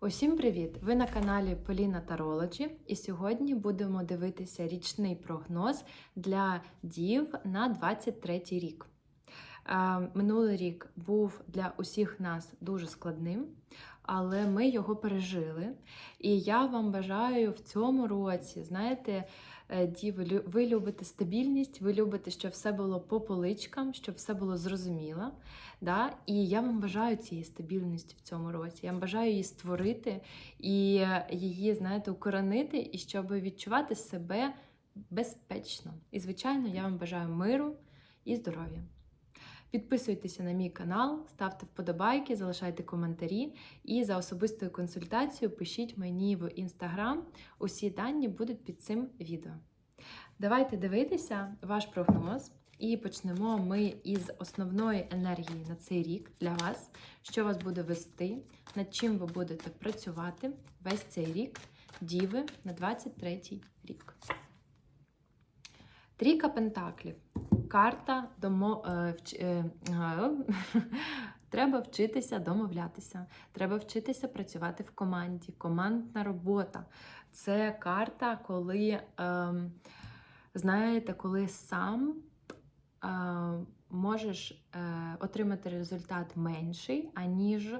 Усім привіт! Ви на каналі Поліна Тарологі, і сьогодні будемо дивитися річний прогноз для дів на 23 рік. Е, Минулий рік був для усіх нас дуже складним, але ми його пережили. І я вам бажаю в цьому році, знаєте, е, діви, ви любите стабільність, ви любите, щоб все було по поличкам, щоб все було зрозуміло. Да? І я вам бажаю цієї стабільності в цьому році. Я вам бажаю її створити і е, її, знаєте, укоронити, і щоб відчувати себе безпечно. І, звичайно, я вам бажаю миру і здоров'я. Підписуйтеся на мій канал, ставте вподобайки, залишайте коментарі і за особистою консультацією пишіть мені в інстаграм. Усі дані будуть під цим відео. Давайте дивитися ваш прогноз. І почнемо ми із основної енергії на цей рік для вас, що вас буде вести, над чим ви будете працювати весь цей рік, діви на 23 рік. Трійка Пентаклів. Карта домо... е, е, Треба вчитися домовлятися, треба вчитися працювати в команді. Командна робота. Це карта, коли, ем, знаєте, коли сам е, можеш е, отримати результат менший, аніж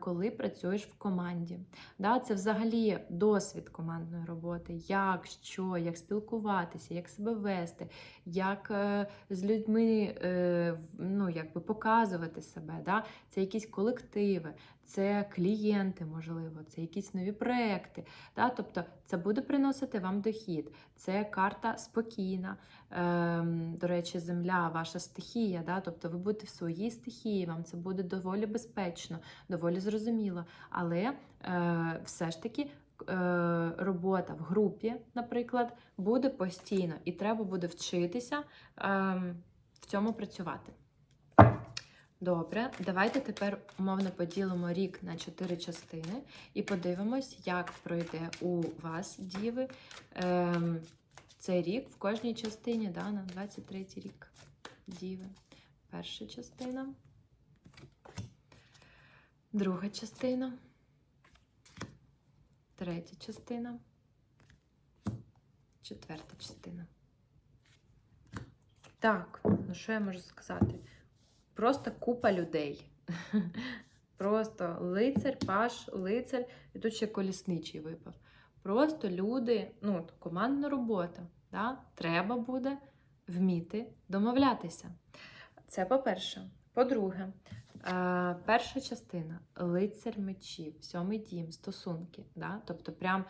коли працюєш в команді. Да, це взагалі досвід командної роботи, як що, як спілкуватися, як себе вести, як е, з людьми е, ну, якби показувати себе. Да? Це якісь колективи, це клієнти, можливо, це якісь нові проекти. Да? Тобто це буде приносити вам дохід. Це карта спокійна. Ем, до речі, земля, ваша стихія. Да? Тобто ви будете в своїй стихії, вам це буде доволі безпечно, доволі зрозуміло. Але е, все ж таки. е, Робота в групі, наприклад, буде постійно, і треба буде вчитися ем, в цьому працювати. Добре, давайте тепер умовно поділимо рік на чотири частини і подивимось, як пройде у вас, діви, ем, цей рік в кожній частині, да, на 23 рік. Діви. Перша частина. Друга частина. Третя частина. Четверта частина. Так, ну що я можу сказати? Просто купа людей. Просто лицар, паш, лицар, і тут ще колісничий випав. Просто люди, ну, командна робота. Да? Треба буде вміти домовлятися. Це по-перше. По-друге, е, перша частина лицар мечів, сьомий дім, стосунки. Да? Тобто, прям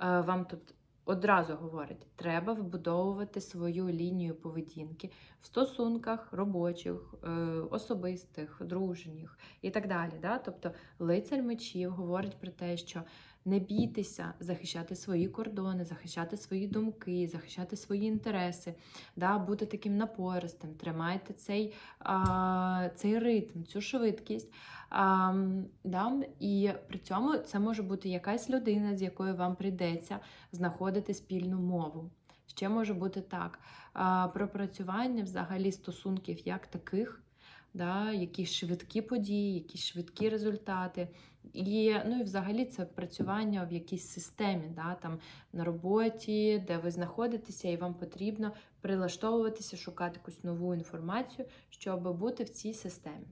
е, вам тут одразу говорить, треба вбудовувати свою лінію поведінки в стосунках робочих, е, особистих, дружніх і так далі. Да? Тобто лицар мечів говорить про те, що не бійтеся захищати свої кордони, захищати свої думки, захищати свої інтереси, да? бути таким напористим, тримайте цей, а, цей ритм, цю швидкість. А, да? І при цьому це може бути якась людина, з якою вам прийдеться знаходити спільну мову. Ще може бути так. А, пропрацювання взагалі стосунків як таких, да, якісь швидкі події, якісь швидкі результати. І, ну і взагалі це працювання в якійсь системі, да, там на роботі, де ви знаходитеся, і вам потрібно прилаштовуватися, шукати якусь нову інформацію, щоб бути в цій системі.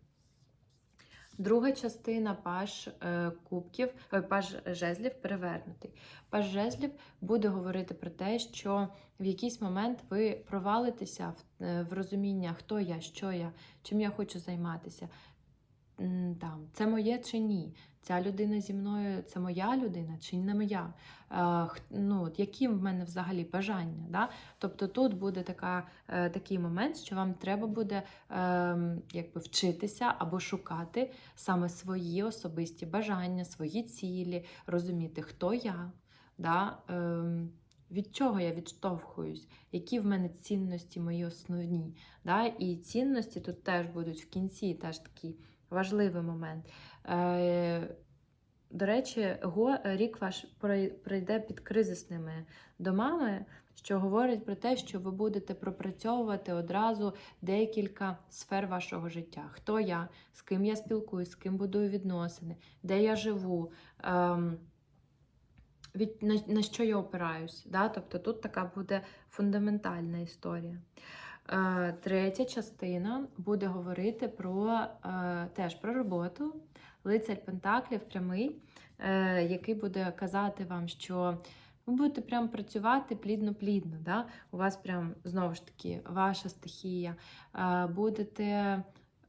Друга частина паж е, кубків, ой, паж жезлів перевернутий. Паж жезлів буде говорити про те, що в якийсь момент ви провалитеся е, в розуміння, хто я, що я, чим я хочу займатися. Там, це моє чи ні? Ця людина зі мною це моя людина чи не моя? Е, ну, от які в мене взагалі бажання? Да? Тобто тут буде така, е, такий момент, що вам треба буде е, якби вчитися або шукати саме свої особисті бажання, свої цілі, розуміти, хто я, да? ем, від чого я відштовхуюсь, які в мене цінності мої основні. Да? І цінності тут теж будуть в кінці, теж такий важливий момент. Е, До речі, рік ваш прой- пройде під кризисними домами, що говорить про те, що ви будете пропрацьовувати одразу декілька сфер вашого життя. Хто я, з ким я спілкуюсь, з ким будую відносини, де я живу. Ем, на, що я опираюсь. Тобто тут така буде фундаментальна історія. Е, третя частина буде говорити про е, теж про роботу. Лицар Пентаклів прямий, е, який буде казати вам, що ви будете прям працювати плідно-плідно. Да? У вас прям знову ж таки ваша стихія. Будете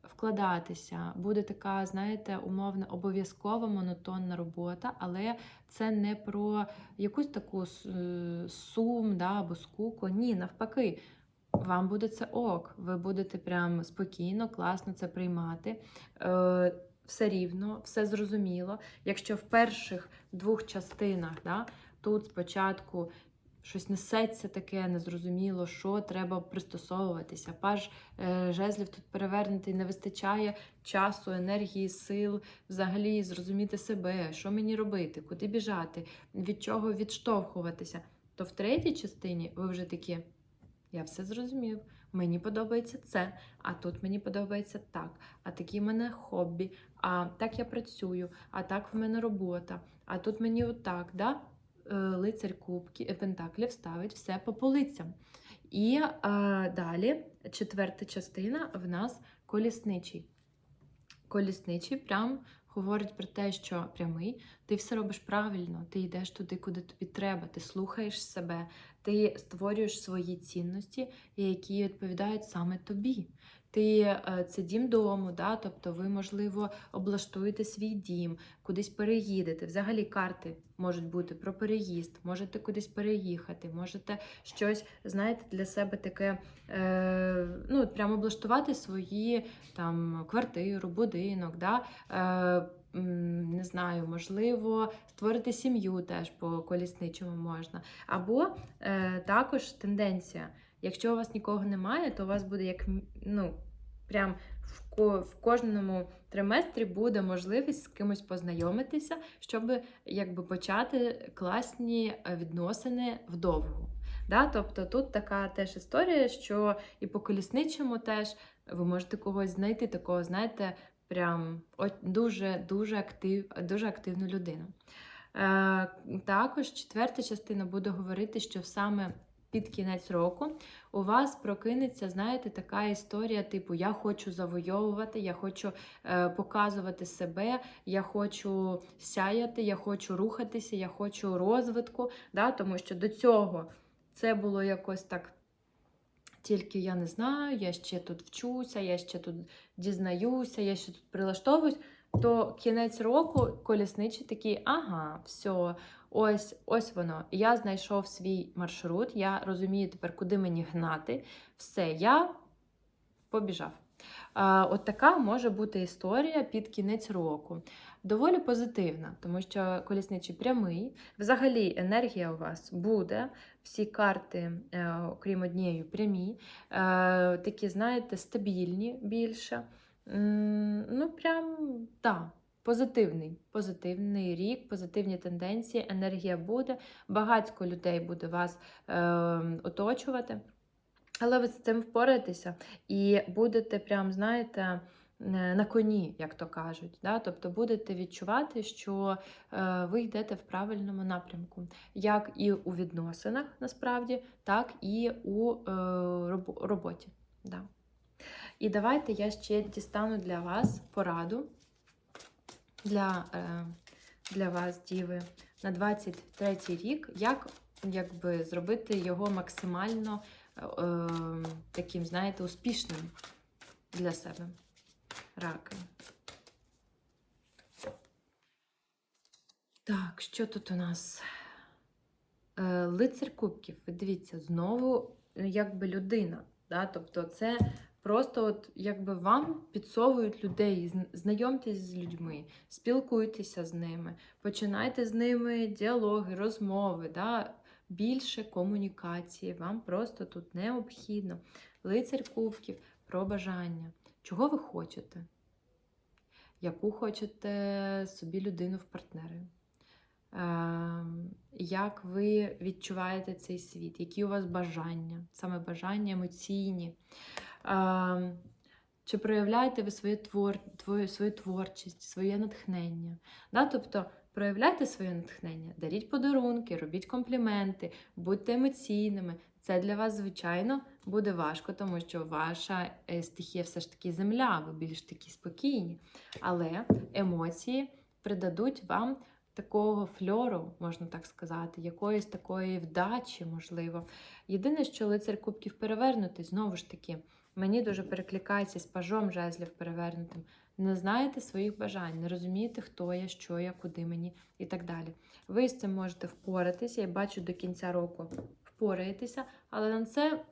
вкладатися, буде така, знаєте, умовно обов'язкова монотонна робота, але це не про якусь таку сум да, або скуку. Ні, навпаки. Вам буде це ок, ви будете прям спокійно, класно це приймати. Е, все рівно, все зрозуміло. Якщо в перших двох частинах да, тут спочатку щось несеться таке, незрозуміло, що треба пристосовуватися. Паж е, жезлів тут перевернутий, не вистачає часу, енергії, сил, взагалі зрозуміти себе, що мені робити, куди біжати, від чого відштовхуватися. То в третій частині ви вже такі. Я все зрозумів. Мені подобається це, а тут мені подобається так. А такі в мене хобі, а так я працюю, а так в мене робота, а тут мені отак. Да? Е, Лицар кубки, е, пентаклів ставить все по полицям. І е, далі четверта частина в нас колісничий. Колісничий прям говорить про те, що прямий, ти все робиш правильно, ти йдеш туди, куди тобі треба, ти слухаєш себе, ти створюєш свої цінності, які відповідають саме тобі. Ти е, це дім дому, да? тобто ви, можливо, облаштуєте свій дім, кудись переїдете. Взагалі карти можуть бути про переїзд, можете кудись переїхати, можете щось, знаєте, для себе таке, е, ну, прямо облаштувати свої там квартиру, будинок, да? е, не знаю, можливо, створити сім'ю теж по колісничому можна. Або е, також тенденція. Якщо у вас нікого немає, то у вас буде як ну, прям в, ко- в кожному триместрі буде можливість з кимось познайомитися, щоб якби почати класні е, відносини вдовгу. Да? Тобто тут така теж історія, що і по колісничому теж ви можете когось знайти, такого, знаєте, прям дуже дуже актив, дуже активну людину. Е, також четверта частина буде говорити, що саме під кінець року у вас прокинеться, знаєте, така історія, типу Я хочу завойовувати, я хочу е, показувати себе, я хочу сяяти, я хочу рухатися, я хочу розвитку. Да? Тому що до цього це було якось так. Тільки я не знаю, я ще тут вчуся, я ще тут дізнаюся, я ще тут прилаштовуюсь. То кінець року колісничий такий, ага, все, ось ось воно. Я знайшов свій маршрут, я розумію тепер, куди мені гнати. Все, я побіжав. От така може бути історія під кінець року. Доволі позитивна, тому що колісничий прямий. Взагалі, енергія у вас буде. Всі карти, е, окрім однієї, прямі, е, такі, знаєте, стабільні більше. Ну, прям так. Позитивний, позитивний рік, позитивні тенденції, енергія буде, багатько людей буде вас е, оточувати. Але ви з цим впораєтеся і будете прям, знаєте, е, на коні, як то кажуть. Да? Тобто будете відчувати, що е, ви йдете в правильному напрямку, як і у відносинах, насправді, так і у е, роб- роботі. Да. І давайте я ще дістану для вас пораду для, е, для вас, діви, на 23 рік, як якби, зробити його максимально е, е, таким, знаєте, успішним для себе. Раки. Так, що тут у нас? Е, Лицар кубків. Дивіться, знову е, якби людина. Да? Тобто це просто от якби вам підсовують людей, знайомтесь з людьми, спілкуйтеся з ними, починайте з ними діалоги, розмови. Да? Більше комунікації вам просто тут необхідно. Лицар кубків про бажання. Чого ви хочете? яку хочете собі людину в партнери. Ем, Як ви відчуваєте цей світ, які у вас бажання, саме бажання емоційні. Ем, Чи проявляєте ви своє твор, свою творчість, своє натхнення? Да? Тобто проявляйте своє натхнення, даріть подарунки, робіть компліменти, будьте емоційними. Це для вас, звичайно, буде важко, тому що ваша е, стихія все ж таки земля, ви більш такі спокійні. Але емоції придадуть вам такого фльору, можна так сказати, якоїсь такої вдачі, можливо. Єдине, що лицар кубків перевернутий, знову ж таки, мені дуже перекликається з пажом жезлів перевернутим. Не знаєте своїх бажань, не розумієте, хто я, що я, куди мені і так далі. Ви з цим можете впоратися, я бачу до кінця року впораєтеся, але на це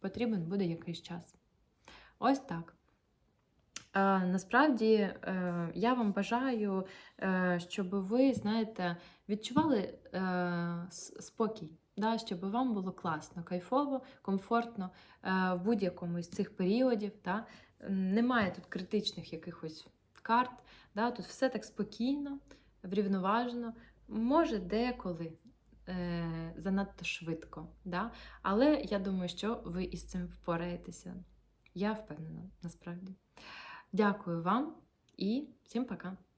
потрібен буде якийсь час. Ось так. Насправді е, я вам бажаю, е, щоб ви, знаєте, відчували е, спокій, да, щоб вам було класно, кайфово, комфортно в будь-якому із цих періодів. Да. Немає тут критичних якихось карт, да, тут все так спокійно, врівноважено, може деколи занадто швидко. Да. Але я думаю, що ви із цим впораєтеся. Я впевнена, насправді. Дякую вам і всім пока!